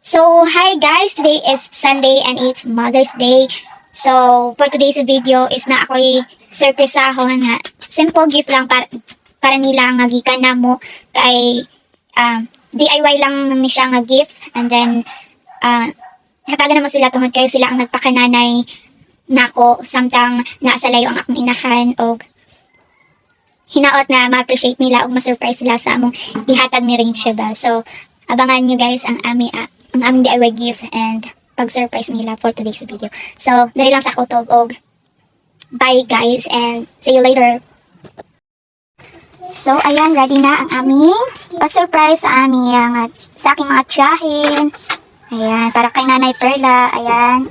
So, hi guys! Today is Sunday and it's Mother's Day. So, for today's video is na ako'y surpresahon nga simple gift lang para, para nila nga gikan na mo kay um, DIY lang ni siya nga gift and then uh, hatagan na mo sila tungod kay sila ang nagpakananay nako samtang nasa layo ang akong inahan o hinaot na ma-appreciate nila o ma-surprise sila sa among ihatag ni Rain Sheba. So, abangan nyo guys ang aming, ah, ang aming DIY gift and pag-surprise nila for today's video. So, dali lang sa kutob og bye guys and see you later. So, ayan, ready na ang aming pa-surprise sa aming ah, sa aking mga tiyahin. Ayan, para kay Nanay Perla. Ayan.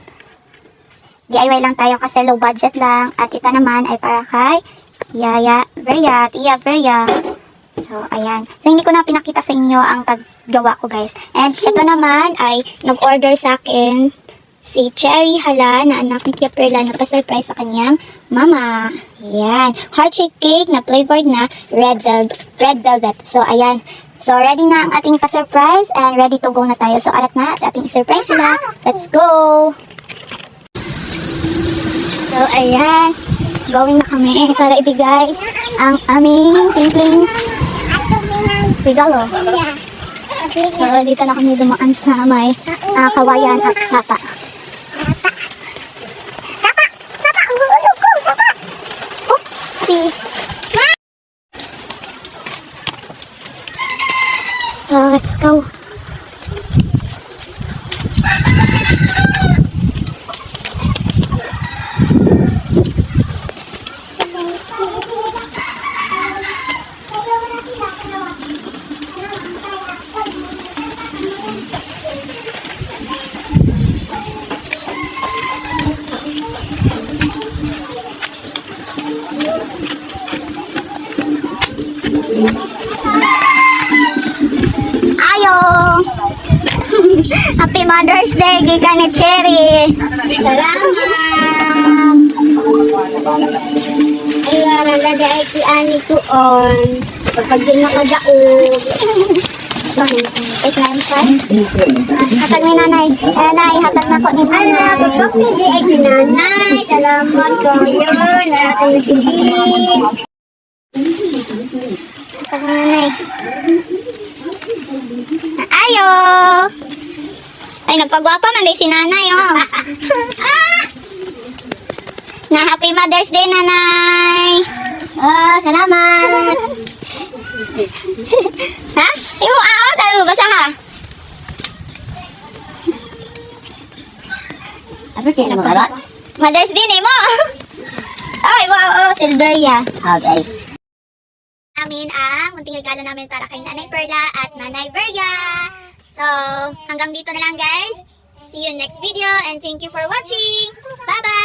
DIY lang tayo kasi low budget lang. At ito naman ay para kay Yaya Verya, Tia Verya. So, ayan. So, hindi ko na pinakita sa inyo ang paggawa ko, guys. And ito naman ay nag-order sa akin si Cherry Hala na anak ni Tia Perla na pa-surprise sa kanyang mama. Ayan. Heart shape cake na flavored na red, vel- red velvet. So, ayan. So, ready na ang ating pa-surprise and ready to go na tayo. So, arat na at ating surprise sila. Let's go! So, ayan. Going na kami para ibigay ang aming simpleng regalo. So, dito na kami dumaan sa may ah, kawayan at sapa. Sapa! Sapa! Ang ko! Sapa! Oopsie! So, let's go. Ayo! Happy Mother's Day, giga ni Cherry! Salamat! Ay, lalagay si Ani ko on. Kapag din nakadaog. Wait lang, Hatag ni nanay. Nanay, hatag na ko ni nanay. Ay, hindi ay si nanay. Salamat ko yun. Ni Hatag ni nanay. Ayo! Ay, nagpagwapa man day si nanay, oh. Na happy Mother's Day, nanay! Ah, salamat! ha? Ah, oh, basa ha? Ano kaya naman karon? Mother's Day, ni mo! oh, imo, oh, oh, Silveria. Okay. namin ang munting regalo namin para kay Nanay Perla at Nanay Verga. So, hanggang dito na lang guys. See you next video and thank you for watching. Bye-bye!